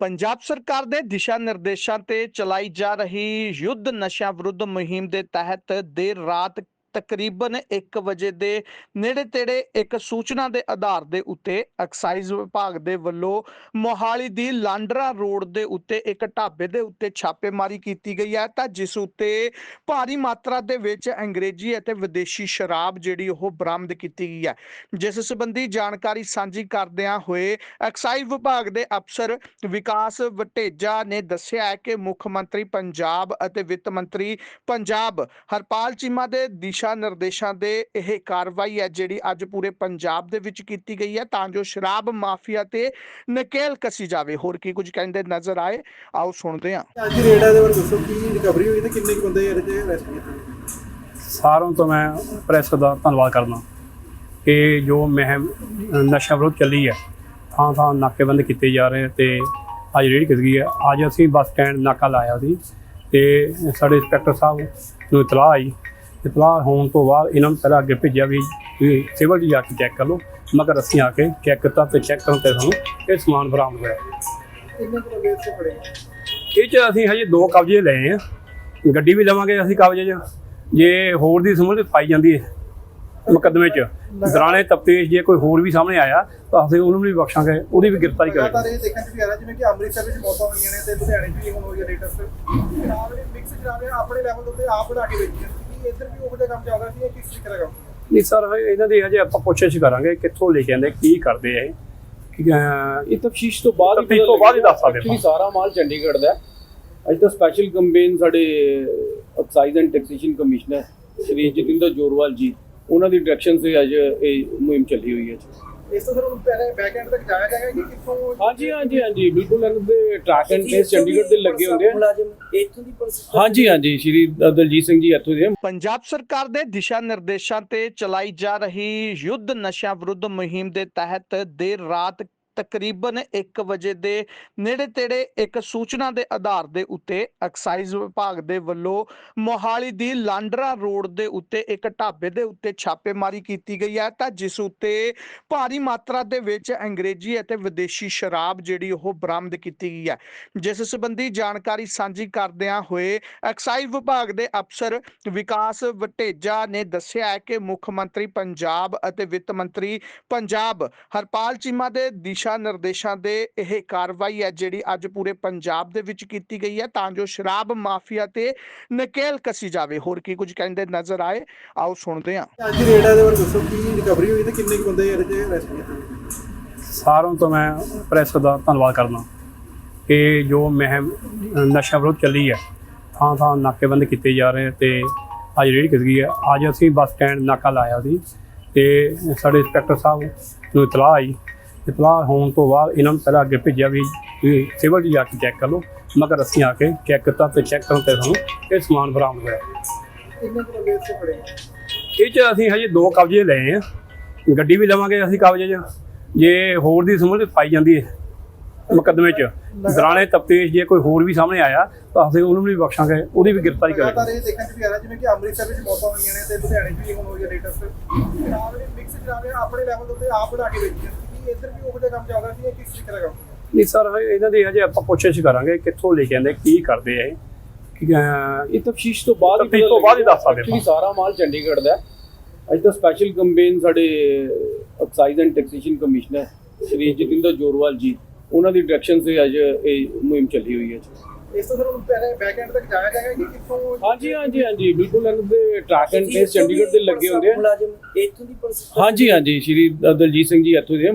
ਪੰਜਾਬ ਸਰਕਾਰ ਦੇ ਦਿਸ਼ਾ ਨਿਰਦੇਸ਼ਾਂ ਤੇ ਚਲਾਈ ਜਾ ਰਹੀ ਯੁੱਧ ਨਸ਼ਿਆਂ ਵਿਰੁੱਧ ਮੁਹਿੰਮ ਦੇ ਤਹਿਤ ਦੇਰ ਰਾਤ ਤਕਰੀਬਨ 1 ਵਜੇ ਦੇ ਨੇੜੇ ਤੇੜੇ ਇੱਕ ਸੂਚਨਾ ਦੇ ਆਧਾਰ ਦੇ ਉੱਤੇ ਐਕਸਾਈਜ਼ ਵਿਭਾਗ ਦੇ ਵੱਲੋਂ ਮੋਹਾਲੀ ਦੀ ਲਾਂਡਰਾ ਰੋਡ ਦੇ ਉੱਤੇ ਇੱਕ ਢਾਬੇ ਦੇ ਉੱਤੇ ਛਾਪੇਮਾਰੀ ਕੀਤੀ ਗਈ ਹੈ। ਤਾਂ ਜਿਸ ਉੱਤੇ ਭਾਰੀ ਮਾਤਰਾ ਦੇ ਵਿੱਚ ਅੰਗਰੇਜ਼ੀ ਅਤੇ ਵਿਦੇਸ਼ੀ ਸ਼ਰਾਬ ਜਿਹੜੀ ਉਹ ਬਰਾਮਦ ਕੀਤੀ ਗਈ ਹੈ। ਜਿਸ ਸੰਬੰਧੀ ਜਾਣਕਾਰੀ ਸਾਂਝੀ ਕਰਦਿਆਂ ਹੋਏ ਐਕਸਾਈਜ਼ ਵਿਭਾਗ ਦੇ ਅਫਸਰ ਵਿਕਾਸ ਵਟੇਜਾ ਨੇ ਦੱਸਿਆ ਹੈ ਕਿ ਮੁੱਖ ਮੰਤਰੀ ਪੰਜਾਬ ਅਤੇ ਵਿੱਤ ਮੰਤਰੀ ਪੰਜਾਬ ਹਰਪਾਲ ਚੀਮਾ ਦੇ ਦਿਸ਼ਾ ਨਿਰਦੇਸ਼ਾਂ ਦੇ ਇਹ ਕਾਰਵਾਈ ਹੈ ਜਿਹੜੀ ਅੱਜ ਪੂਰੇ ਪੰਜਾਬ ਦੇ ਵਿੱਚ ਕੀਤੀ ਗਈ ਹੈ ਤਾਂ ਜੋ ਸ਼ਰਾਬ ਮਾਫੀਆ ਤੇ ਨਕੇਲ ਕਸੀ ਜਾਵੇ। ਹੋਰ ਕੀ ਕੁਝ ਕਹਿੰਦੇ ਨਜ਼ਰ ਆਏ? ਆਓ ਸੁਣਦੇ ਹਾਂ। ਅੱਜ ਦੀ ਰੇਡ ਆ ਦੇ ਬਾਰੇ ਦੱਸੋ ਕੀ ਰਿਕਵਰੀ ਹੋਈ ਤੇ ਕਿੰਨੇ ਕੁ ਬੰਦੇ ਇਹਦੇ ਚ ਅਰੈਸਟ ਕੀਤੇ ਸਾਰਿਆਂ ਤੋਂ ਮੈਂ ਪ੍ਰੈਸ ਦਾ ਧੰਨਵਾਦ ਕਰਦਾ ਕਿ ਜੋ ਮਹਿਮ ਨਸ਼ਾ ਵਿਰੋਧ ਚੱਲੀ ਹੈ ਥਾਂ ਥਾਂ ਨਾਕੇਬੰਦ ਕੀਤੇ ਜਾ ਰਹੇ ਤੇ ਅੱਜ ਰੇਡ ਕੀਤੀ ਗਈ ਹੈ। ਅੱਜ ਅਸੀਂ ਬੱਸ ਸਟੈਂਡ ਨਾਕਾ ਲਾਇਆ ਸੀ ਤੇ ਸਾਡੇ ਇੰਸਪੈਕਟਰ ਸਾਹਿਬ ਨੂੰ ਇਤਲਾਹ ਆਈ ਇਤਲਾਹ ਹੋਣ ਤੋਂ ਬਾਅਦ ਇਹਨਾਂ ਨੂੰ ਪਹਿਲਾਂ ਅੱਗੇ ਭੇਜਿਆ ਵੀ ਤੁਸੀਂ ਸਿਵਲ 'ਚ ਜਾ ਕੇ ਚੈੱਕ ਕਰ ਲਓ। ਮਗਰ ਅਸੀਂ ਆ ਕੇ ਚੈੱਕ ਕੀਤਾ ਤੇ ਚੈੱਕ ਕਰਨ ਤੇ ਸਾਨੂੰ ਇਹ ਸਮਾਨ ਬਰਾਮਦ ਹੋਇਆ। ਇਹ ਚ ਅਸੀਂ ਹਜੇ ਦੋ ਕਬਜ਼ੇ ਲਏ ਆ। ਗੱਡੀ ਵੀ ਲਵਾਂਗੇ ਅਸੀਂ ਕਬਜ਼ੇ 'ਚ। ਜੇ ਹੋਰ ਦੀ ਸਮਝ ਪਾਈ ਜਾਂਦੀ ਹੈ ਮੁਕੱਦਮੇ 'ਚ। ਦੌਰਾਨੇ ਤਫਤੀਸ਼ ਜੇ ਕੋਈ ਹੋਰ ਵੀ ਸਾਹਮਣੇ ਆਇਆ ਤਾਂ ਅਸੀਂ ਉਹਨੂੰ ਵੀ ਬਖਸ਼ਾਂਗੇ। ਉਹਦੀ ਵੀ ਗ੍ਰਿਫਤਾਰੀ ਲਗਾਤਾਰ ਇਹ ਦੇਖਣ ਚ ਵੀ ਆ ਰਿਹਾ ਜਿਵੇਂ ਕਿ ਅੰਮ੍ਰਿਤਸਰ ਵਿੱਚ ਮੌਤਾਂ ਹੋਈਆਂ ਨੇ ਤੇ ਲੁਧਿਆਣੇ 'ਚ ਵੀ ਹੁਣ ਹੋਈ ਹੈ ਲੇਟੈਸਟ। ਮਿਕਸ ਸ਼ਰਾਬ ਇਹ ਆਪਣੇ ਲੈਵਲ ਉੱਤੇ ਆਪ ਬਣਾ ਕੇ ਵੇਚੀ ਕਿ ਇੱਧਰ ਵੀ ਉਹੋ ਜਿਹਾ ਕੰਮ ਚੱਲਦਾ ਸੀ ਕਿਸ ਤਰੀਕੇ ਦਾ ਕੰਮ ਸੀ ਨਹੀਂ ਸਰ ਇਹਨਾਂ ਦੀ ਹਜੇ ਆਪਾਂ ਕੋਸ਼ਿਸ਼ ਕਰਾਂਗੇ ਕਿੱਥੋਂ ਲੈ ਕੇ ਆਂਦੇ ਕੀ ਕਰਦੇ ਆ ਇਹ ਇਹ ਤਫਤੀਸ਼ ਤੋਂ ਬਾਅਦ ਤਫਤੀਸ਼ ਤੋਂ ਬਾਅਦ ਹੀ ਦੱਸ ਸਕਦੇ ਐਕਚੁਅਲੀ ਸਾਰਾ ਮਾਲ ਚੰਡੀਗੜ੍ਹ ਦਾ ਹੈ। ਅੱਜ ਤਾਂ ਸਪੈਸ਼ਲ ਕੰਪੇਨ ਸਾਡੇ excise and taxation commissioner Shri Jatinder Jorwal ji ਉਹਨਾਂ ਦੀ ਡਾਇਰੈਕਸ਼ਨ ਤੇ ਅੱਜ ਇਹ ਮੁਹਿੰਮ ਚੱਲੀ ਹੋਈ ਹੈ ਜੀ। ਇਸ ਤੋਂ ਫਿਰ ਹੁਣ ਪਹਿਲੇ ਬੈਕ ਐਂਡ ਤੱਕ ਜਾਇਆ ਜਾਏਗਾ ਕਿ ਕਿੱਥੋਂ ਹਾਂਜੀ ਹਾਂਜੀ ਹਾਂਜੀ। ਬਿਲਕੁਲ ਇਹਨਾਂ ਦੇ ਟਰੈਕ ਐਂਡ ਟ੍ਰੇਸ ਚੰਡੀਗੜ੍ਹ ਦੇ ਲੱਗੇ ਹੁੰਦੇ ਆ। ਮੁਲਾਜ਼ਮ ਇੱਥੋਂ ਦੀ ਪੁਲਿਸ ਹਾਂਜੀ ਹਾਂਜੀ। ਸ਼੍ਰੀ ਦਲਜੀਤ ਸਿੰਘ ਜੀ ਇੱਥੋਂ ਦੇ। ਪੰਜਾਬ ਸਰਕਾਰ ਦੇ ਦਿਸ਼ਾ ਨਿਰਦੇਸ਼ਾਂ ਤੇ ਚਲਾਈ ਜਾ ਰਹੀ ਯੁੱਧ ਨਸ਼ਿਆਂ ਵਿਰੁੱਧ ਮੁਹਿੰਮ ਦੇ ਤਹਿਤ ਦੇਰ ਰਾਤ ਤਕਰੀਬਨ 1 ਵਜੇ ਦੇ ਨੇੜੇ ਤੇੜੇ ਇੱਕ ਸੂਚਨਾ ਦੇ ਆਧਾਰ ਦੇ ਉੱਤੇ ਐਕਸਾਈਜ਼ ਵਿਭਾਗ ਦੇ ਵੱਲੋਂ ਮੋਹਾਲੀ ਦੀ ਲਾਂਡਰਾ ਰੋਡ ਦੇ ਉੱਤੇ ਇੱਕ ਢਾਬੇ ਦੇ ਉੱਤੇ ਛਾਪੇਮਾਰੀ ਕੀਤੀ ਗਈ ਹੈ। ਤਾਂ ਜਿਸ ਉੱਤੇ ਭਾਰੀ ਮਾਤਰਾ ਦੇ ਵਿੱਚ ਅੰਗਰੇਜ਼ੀ ਅਤੇ ਵਿਦੇਸ਼ੀ ਸ਼ਰਾਬ ਜਿਹੜੀ ਉਹ ਬਰਾਮਦ ਕੀਤੀ ਗਈ ਹੈ। ਜਿਸ ਸੰਬੰਧੀ ਜਾਣਕਾਰੀ ਸਾਂਝੀ ਕਰਦਿਆਂ ਹੋਏ ਐਕਸਾਈਜ਼ ਵਿਭਾਗ ਦੇ ਅਫਸਰ ਵਿਕਾਸ ਵਟੇਜਾ ਨੇ ਦੱਸਿਆ ਹੈ ਕਿ ਮੁੱਖ ਮੰਤਰੀ ਪੰਜਾਬ ਅਤੇ ਵਿੱਤ ਮੰਤਰੀ ਪੰਜਾਬ ਹਰਪਾਲ ਚੀਮਾ ਦੇ ਦਿਸ਼ਾ ਨਿਰਦੇਸ਼ਾਂ ਦੇ ਇਹ ਕਾਰਵਾਈ ਹੈ ਜਿਹੜੀ ਅੱਜ ਪੂਰੇ ਪੰਜਾਬ ਦੇ ਵਿੱਚ ਕੀਤੀ ਗਈ ਹੈ ਤਾਂ ਜੋ ਸ਼ਰਾਬ ਮਾਫੀਆ ਤੇ ਨਕੇਲ ਕਸੀ ਜਾਵੇ। ਹੋਰ ਕੀ ਕੁਝ ਕਹਿੰਦੇ ਨਜ਼ਰ ਆਏ? ਆਓ ਸੁਣਦੇ ਹਾਂ। ਅੱਜ ਰੇਡ ਦੇ ਬਾਰੇ ਦੱਸੋ ਕੀ ਰਿਕਵਰੀ ਹੋਈ ਤੇ ਕਿੰਨੇ ਕੁ ਬੰਦੇ ਇਹਦੇ ਅਰੈਸਟ ਕੀਤੇ? ਸਾਰਿਆਂ ਤੋਂ ਮੈਂ ਪ੍ਰੈਸ ਦਾ ਧੰਨਵਾਦ ਕਰਦਾ ਕਿ ਜੋ ਮਹਿਮ ਨਸ਼ਾ ਵਿਰੋਧ ਚੱਲੀ ਹੈ ਥਾਂ ਥਾਂ ਨਾਕੇਬੰਦ ਕੀਤੇ ਜਾ ਰਹੇ ਤੇ ਅੱਜ ਰੇਡ ਕੀਤੀ ਗਈ ਹੈ। ਅੱਜ ਅਸੀਂ ਬੱਸ ਸਟੈਂਡ ਨਾਕਾ ਲਾਇਆ ਸੀ ਤੇ ਸਾਡੇ ਇੰਸਪੈਕਟਰ ਸਾਹਿਬ ਨੂੰ ਇਤਲਾਹ ਆਈ ਇਤਲਾਹ ਹੋਣ ਤੋਂ ਬਾਅਦ ਇਹਨਾਂ ਨੂੰ ਪਹਿਲਾਂ ਅੱਗੇ ਭੇਜਿਆ ਵੀ ਸਿਵਲ 'ਚ ਜਾ ਕੇ ਚੈੱਕ ਕਰ ਲਓ। ਮਗਰ ਅਸੀਂ ਆ ਕੇ ਚੈੱਕ ਕੀਤਾ ਤੇ ਚੈੱਕ ਕਰਨ ਤੇ ਸਾਨੂੰ ਇਹ ਸਮਾਨ ਬਰਾਮਦ ਹੋਇਆ। ਇਹ ਚ ਅਸੀਂ ਹਜੇ ਦੋ ਕਬਜ਼ੇ ਲਏ ਆ। ਗੱਡੀ ਵੀ ਲਵਾਂਗੇ ਅਸੀਂ ਕਬਜ਼ੇ 'ਚ। ਜੇ ਹੋਰ ਦੀ ਸਮੂਲਤ ਪਾਈ ਜਾਂਦੀ ਹੈ ਮੁਕੱਦਮੇ 'ਚ। ਦੌਰਾਨੇ ਤਫਤੀਸ਼ ਜੇ ਕੋਈ ਹੋਰ ਵੀ ਸਾਹਮਣੇ ਆਇਆ ਤਾਂ ਅਸੀਂ ਉਹਨੂੰ ਵੀ ਬਖਸ਼ਾਂਗੇ। ਉਹਦੀ ਵੀ ਗ੍ਰਿਫਤਾਰੀ ਕਰਾਂਗੇ। ਇਹ ਦੇਖਣ ਚ ਵੀ ਆ ਰਿਹਾ ਜਿਵੇਂ ਕਿ ਅੰਮ੍ਰਿਤਸਰ ਵਿੱਚ ਮੌਤਾਂ ਹੋਈਆਂ ਨੇ ਤੇ ਲੁਧਿਆਣੇ 'ਚ ਵੀ ਹੁਣ ਹੋਈ ਹੈ ਲੇਟੈਸਟ ਸ਼ਰਾਬ ਦੇ ਮਿਕਸ ਸ਼ਰਾਬ ਇਹ ਆਪਣੇ ਲੈਵਲ ਉੱਤੇ ਆਪ ਬਣਾ ਕੇ ਵੇਚੀ ਕਿ ਇੱਧਰ ਵੀ ਉਹੋ ਜਿਹਾ ਕੰਮ ਚੱਲਦਾ ਸੀ ਇਹ ਕਿਸ ਤਰੀਕੇ ਦਾ ਕੰਮ ਸੀ? ਨਹੀਂ ਸਰ ਇਹਨਾਂ ਦੀ ਹਜੇ ਆਪਾਂ ਕੋਸ਼ਿਸ਼ ਕਰਾਂਗੇ ਕਿੱਥੋਂ ਲੈ ਕੇ ਆਂਦੇ ਕੀ ਕਰਦੇ ਆ ਇਹ ਇਹ ਤਫਤੀਸ਼ ਤੋਂ ਬਾਅਦ ਤਫਤੀਸ਼ ਤੋਂ ਬਾਅਦ ਹੀ ਦੱਸ ਸਕਦੇ ਐਕਚੁਅਲੀ ਸਾਰਾ ਮਾਲ ਚੰਡੀਗੜ੍ਹ ਦਾ ਹੈ। ਅੱਜ ਤਾਂ ਸਪੈਸ਼ਲ ਕੰਪੇਨ ਸਾਡੇ excise and taxation commissioner Shri Jatinder Jorwal ji ਉਹਨਾਂ ਦੀ ਡਾਇਰੈਕਸ਼ਨ ਤੇ ਅੱਜ ਇਹ ਮੁਹਿੰਮ ਚੱਲੀ ਹੋਈ ਹੈ। ਇਸ ਤੋਂ ਫਿਰ ਬੈਕ ਐਂਡ ਤੱਕ ਜਾਇਆ ਜਾਏਗਾ ਕਿ ਕਿੱਥੋਂ ਹਾਂਜੀ ਹਾਂਜੀ ਹਾਂਜੀ ਬਿਲਕੁਲ ਇਹਨਾਂ ਦੇ ਟਰੈਕ ਐਂਡ ਟ੍ਰੇਸ ਚੰਡੀਗੜ੍ਹ ਦੇ ਲੱਗੇ ਹੁੰਦੇ ਆ। ਮੁਲਾਜ਼ਮ ਇੱਥੋਂ ਦੀ ਪੁਲਿਸ ਹਾਂਜੀ ਹਾਂਜੀ ਸ਼੍ਰੀ ਦਲਜੀਤ ਸਿੰਘ ਜੀ ਇੱਥੋਂ ਦੇ।